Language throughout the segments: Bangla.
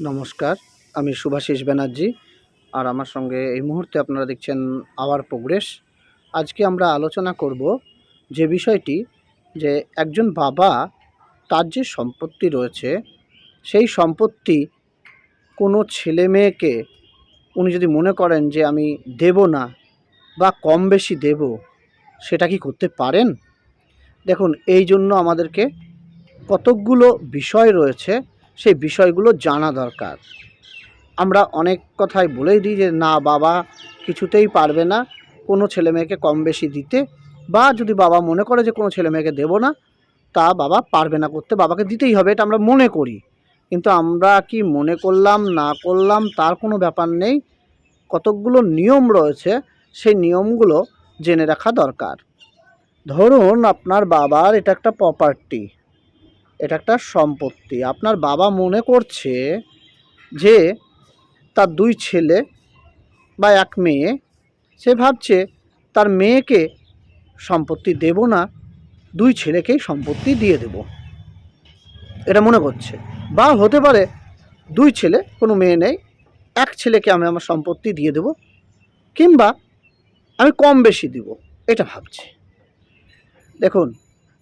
নমস্কার, আমি শুভাশিস ব্যানার্জি আর আমার সঙ্গে এই মুহূর্তে আপনারা দেখছেন আওয়ার প্রোগ্রেস। আজকে আমরা আলোচনা করব যে বিষয়টি, যে একজন বাবা তার যে সম্পত্তি রয়েছে, সেই সম্পত্তি কোনো ছেলে মেয়েকে উনি যদি মনে করেন যে আমি দেব না বা কম বেশি দেব, সেটা কি করতে পারেন? দেখুন, এই জন্য আমাদেরকে কতকগুলো বিষয় রয়েছে সেই বিষয়গুলো জানা দরকার। আমরা অনেক কথাই বলেই দিই যে, না, বাবা কিছুতেই পারবে না কোনো ছেলে মেয়েকে কম বেশি দিতে বা যদি বাবা মনে করে যে কোনো ছেলে মেয়েকে দেবো না, তা বাবা পারবে না করতে, বাবাকে দিতেই হবে, এটা আমরা মনে করি। কিন্তু আমরা কি মনে করলাম, না করলাম, তার কোনো ব্যাপার নেই। কতকগুলো নিয়ম রয়েছে, সেই নিয়মগুলো জেনে রাখা দরকার। ধরুন আপনার বাবার এটা একটা প্রপার্টি এটা একটা সম্পত্তি। আপনার বাবা মনে করছে যে তার দুই ছেলে বা এক মেয়ে, সে ভাবছে তার মেয়েকে সম্পত্তি দেব না, দুই ছেলেকেই সম্পত্তি দিয়ে দেব। এটা মনে করছে। বা হতে পারে দুই ছেলে, কোনো মেয়ে নেই, এক ছেলেকে আমি আমার সম্পত্তি দিয়ে দেব, কিংবা আমি কম বেশি দিব, এটা ভাবছি। দেখুন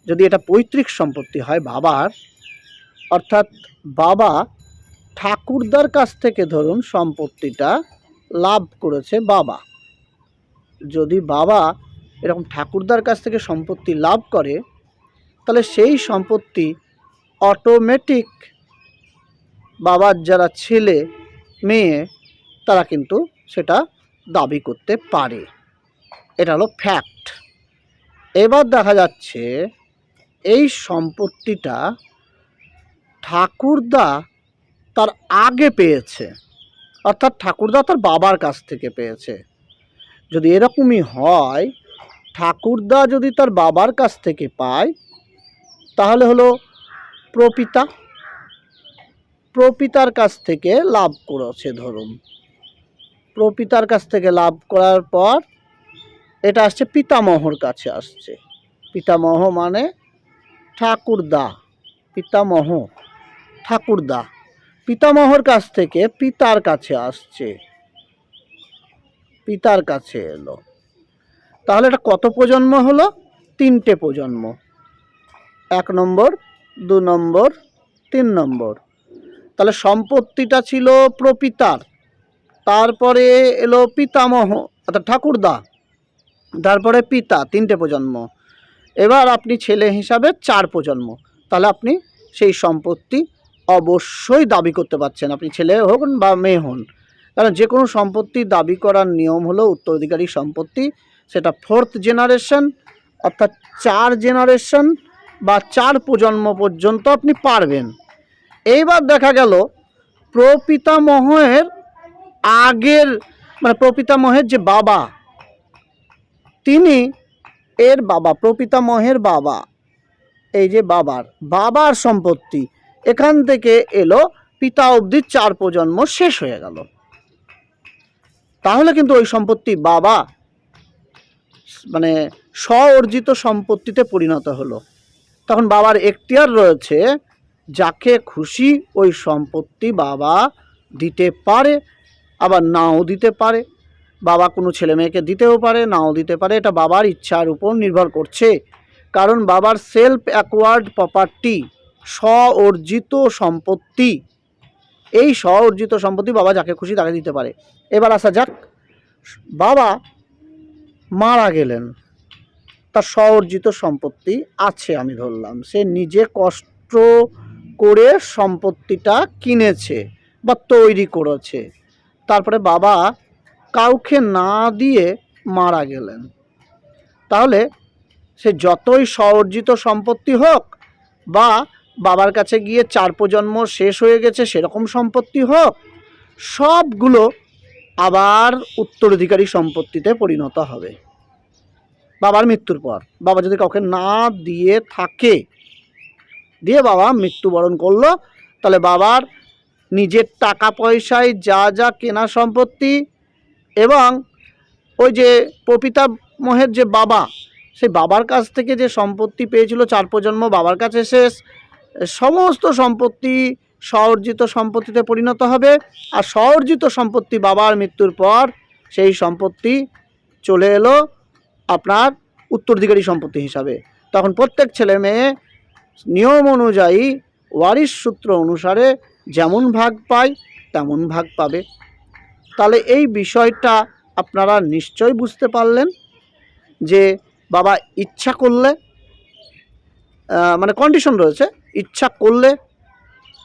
যদি এটা পৈতৃক সম্পত্তি হয় বাবার, অর্থাৎ বাবা ঠাকুরদার কাছ থেকে ধরুন সম্পত্তিটা লাভ করেছে বাবা। যদি বাবা এরকম ঠাকুরদার কাছ থেকে সম্পত্তি লাভ করে, তাহলে সেই সম্পত্তি অটোমেটিক বাবার যারা ছেলে, মেয়ে, তারা কিন্তু সেটা দাবি করতে পারে। এটা হলো ফ্যাক্ট এবার দেখা যাচ্ছে এই সম্পত্তিটা ঠাকুরদা তার আগে পেয়েছে। অর্থাৎ ঠাকুরদা তার বাবার কাছ থেকে পেয়েছে। যদি এরকমই হয়, ঠাকুরদা যদি তার বাবার কাছ থেকে পায়, তাহলে হলো প্রপিতা। প্রপিতার কাছ থেকে লাভ করেছে ধরুন। প্রপিতার কাছ থেকে লাভ করার পর এটা আসছে পিতামহর কাছে আসছে। পিতামহ মানে ঠাকুরদা, পিতামহ, ঠাকুরদা। পিতামহর কাছ থেকে পিতার কাছে আসছে। পিতার কাছে এলো। তাহলে এটা কত প্রজন্ম হলো? তিনটে প্রজন্ম। এক নম্বর, দু নম্বর, তিন নম্বর। তাহলে সম্পত্তিটা ছিল প্রপিতার। তারপরে এলো পিতামহ অর্থাৎ ঠাকুরদা, তারপরে পিতা, তিনটে প্রজন্ম। এবার আপনি ছেলে হিসাবে চার প্রজন্ম। তাহলে আপনি সেই সম্পত্তি অবশ্যই দাবি করতে পারছেন। আপনি ছেলে হন বা মেয়ে হন। কারণ যে কোনো সম্পত্তি দাবি করার নিয়ম হলো উত্তরাধিকারী সম্পত্তি। সেটা ফোর্থ জেনারেশন অর্থাৎ চার জেনারেশন বা চার প্রজন্ম পর্যন্ত আপনি পারবেন। এইবার দেখা গেল প্রপিতামহের আগের মানে প্রপিতামহের যে বাবা, তিনি এর বাবা প্রপিতামহের বাবা, এই যে বাবার বাবার সম্পত্তি, এখান থেকে এলো, পিতা অবধি চার প্রজন্ম শেষ হয়ে গেল। তাহলে কিন্তু ওই সম্পত্তি বাবা মানে স্ব অর্জিত সম্পত্তিতে পরিণত হলো। তখন বাবার এখতিয়ার রয়েছে, যাকে খুশি ওই সম্পত্তি বাবা দিতে পারে, আবার নাও দিতে পারে। বাবা কোনো ছেলে মেয়েকে দিতেও পারে, নাও দিতে পারে, এটা বাবার ইচ্ছার উপর নির্ভর করছে। কারণ বাবার সেলফ অ্যাকোয়ার্ড প্রপার্টি স্ব অর্জিত সম্পত্তি, এই স্ব অর্জিত সম্পত্তি বাবা যাকে খুশি তাকে দিতে পারে। এবার আসা যাক, বাবা মারা গেলেন, তার স্ব অর্জিত সম্পত্তি আছে আমি ধরলাম। সে নিজে কষ্ট করে সম্পত্তিটা কিনেছে বা তৈরি করেছে। তারপরে বাবা কাউকে না দিয়ে মারা গেলেন। তাহলে সে যতই স্বঅর্জিত সম্পত্তি হোক বা বাবার কাছে গিয়ে চার প্রজন্ম শেষ হয়ে গেছে সেরকম সম্পত্তি হোক, সবগুলো আবার উত্তরাধিকারী সম্পত্তিতে পরিণত হবে। বাবার মৃত্যুর পর বাবা যদি কাউকে না দিয়ে থাকে, দিয়ে বাবা মৃত্যুবরণ করল, তাহলে বাবার নিজের টাকা পয়সায় যা যা কেনা সম্পত্তি এবং ওই যে প্রপিতামহের যে বাবা, সেই বাবার কাছ থেকে যে সম্পত্তি পেয়েছিল চার প্রজন্ম, বাবার কাছে শেষ। সমস্ত সম্পত্তি, স্বর্জিত সম্পত্তিতে পরিণত হবে। আর স্বর্জিত সম্পত্তি বাবার মৃত্যুর পর সেই সম্পত্তি চলে এলো আপনার উত্তরাধিকারী সম্পত্তি হিসাবে। তখন প্রত্যেক ছেলে মেয়ে নিয়ম অনুযায়ী ওয়ারিশ সূত্র অনুসারে যেমন ভাগ পায়, তেমন ভাগ পাবে। তাহলে এই বিষয়টা আপনারা নিশ্চয় বুঝতে পারলেন যে বাবা ইচ্ছা করলে মানে কন্ডিশন রয়েছে, ইচ্ছা করলে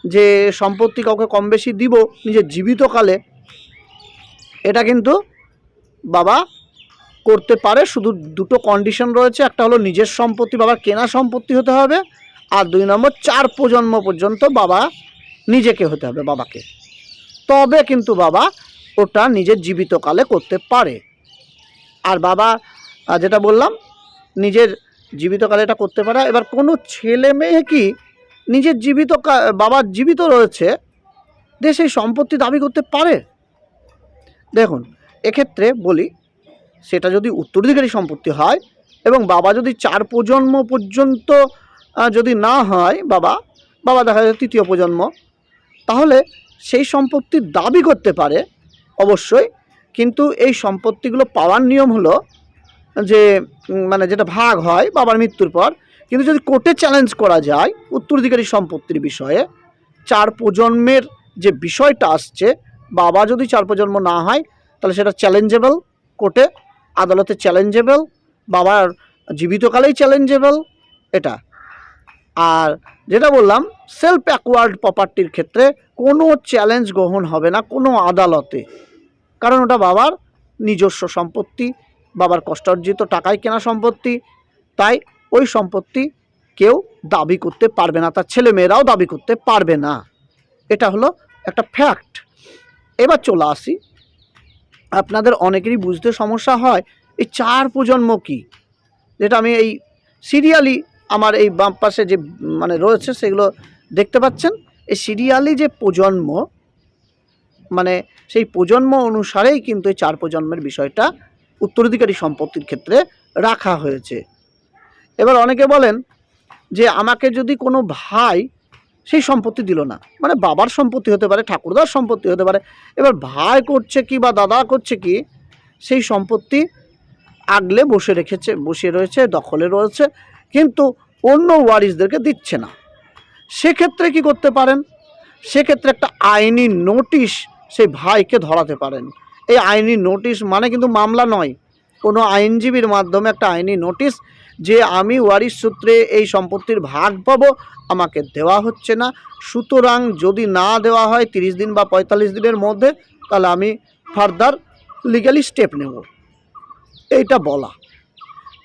যে সম্পত্তি কাউকে কম বেশি দিব নিজের জীবিতকালে, এটা কিন্তু বাবা করতে পারে। শুধু দুটো কন্ডিশন রয়েছে, একটা হলো নিজের সম্পত্তি, বাবার কেনা সম্পত্তি হতে হবে, আর দুই নম্বর চার প্রজন্ম পর্যন্ত বাবা নিজেকে হতে হবে, বাবাকে। তবে কিন্তু বাবা ওটা নিজের জীবিতকালে করতে পারে। আর বাবা যেটা বললাম, নিজের জীবিতকালে এটা করতে পারে। এবার কোনো ছেলে মেয়ে কি নিজের জীবিত বাবার জীবিত রয়েছে যে সেই সম্পত্তি দাবি করতে পারে? দেখুন, এক্ষেত্রে বলি, সেটা যদি উত্তরাধিকারী সম্পত্তি হয় এবং বাবা যদি চার প্রজন্ম পর্যন্ত যদি না হয় বাবা বাবা দেখা যায় তৃতীয় প্রজন্ম, তাহলে সেই সম্পত্তির দাবি করতে পারে অবশ্যই। কিন্তু এই সম্পত্তিগুলো পাওয়ার নিয়ম হলো যে মানে যেটা ভাগ হয় বাবার মৃত্যুর পর, কিন্তু যদি কোর্টে চ্যালেঞ্জ করা যায় উত্তরাধিকারী সম্পত্তির বিষয়ে, চার প্রজন্মের যে বিষয়টা আসছে, বাবা যদি চার প্রজন্ম না হয়, তাহলে সেটা চ্যালেঞ্জেবল কোর্টে, আদালতে চ্যালেঞ্জেবল, বাবার জীবিতকালেই চ্যালেঞ্জেবল, এটা। আর যেটা বললাম সেলফ অ্যাকোয়ার্ড প্রপার্টির ক্ষেত্রে কোনো চ্যালেঞ্জ গ্রহণ হবে না কোনো আদালতে। কারণ ওটা বাবার নিজস্ব সম্পত্তি, বাবার কষ্টার্জিত টাকায় কেনা সম্পত্তি, তাই ওই সম্পত্তি কেউ দাবি করতে পারবে না, তার ছেলে মেয়েরাও দাবি করতে পারবে না। এটা হলো একটা ফ্যাক্ট এবার চলে আসি। আপনাদের অনেকেরই বুঝতে সমস্যা হয়, এই চার প্রজন্ম কি? যেটা আমি এই সিরিয়ালি আমার এই বাম পাশে যে মানে রয়েছে সেগুলো দেখতে পাচ্ছেন। এই সিরিয়ালি যে প্রজন্ম মানে সেই প্রজন্ম অনুসারেই কিন্তু এই চার প্রজন্মের বিষয়টা উত্তরাধিকারী সম্পত্তির ক্ষেত্রে রাখা হয়েছে। এবার অনেকে বলেন যে আমাকে যদি কোনো ভাই সেই সম্পত্তি দিল না মানে বাবার সম্পত্তি হতে পারে, ঠাকুরদার সম্পত্তি হতে পারে, এবার ভাই করছে কি বা দাদা করছে কি, সেই সম্পত্তি আগলে বসে রেখেছে বসে রয়েছে, দখলে রয়েছে, কিন্তু অন্য ওয়ারিসদেরকে দিচ্ছে না। সেক্ষেত্রে কি করতে পারেন? সেক্ষেত্রে একটা আইনি নোটিশ সেই ভাইকে ধরাতে পারেন। এই আইনি নোটিশ মানে কিন্তু মামলা নয়। কোনো আইনজীবীর মাধ্যমে একটা আইনি নোটিশ যে আমি ওয়ারিশ সূত্রে এই সম্পত্তির ভাগ পাবো, আমাকে দেওয়া হচ্ছে না। সুতরাং যদি না দেওয়া হয় তিরিশ দিন বা পঁয়তাল্লিশ দিনের মধ্যে, তাহলে আমি ফার্দার লিগালি স্টেপ নেব। এইটা বলা।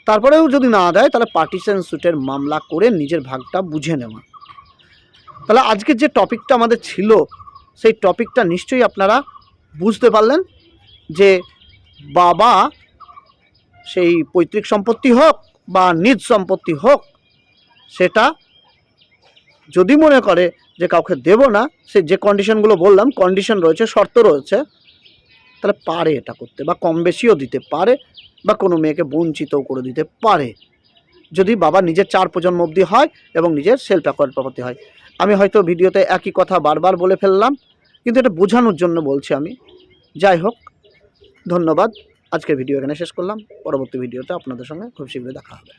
তারপরেও যদি না দেয়, তাহলে পার্টিশন সুটের মামলা করে নিজের ভাগটা বুঝে নেওয়া। তাহলে আজকে যে টপিকটা আমাদের ছিল সেই টপিকটা নিশ্চয়ই আপনারা বুঝতে পারলেন যে বাবা সেই পৈতৃক সম্পত্তি হোক বা নিজ সম্পত্তি হোক, সেটা যদি মনে করে যে কাউকে দেব না, সে যে কন্ডিশনগুলো বললাম কন্ডিশন রয়েছে, শর্ত রয়েছে, তাহলে পারে এটা করতে বা কম বেশিও দিতে পারে বা কোনো মেয়েকে বঞ্চিতও করে দিতে পারে। যদি বাবা নিজের চার প্রজন্ম অবধি হয় এবং নিজের সেলফ অ্যাকোয়ার্ড প্রপার্টি হয়। আমি হয়তো ভিডিওতে একই কথা বারবার বলে ফেললাম, কিন্তু এটা বোঝানোর জন্য বলছি আমি। যাই হোক, ধন্যবাদ। আজকের ভিডিও এখানে শেষ করলাম। পরবর্তী ভিডিওতে আপনাদের সঙ্গে খুব শীঘ্রই দেখা হবে।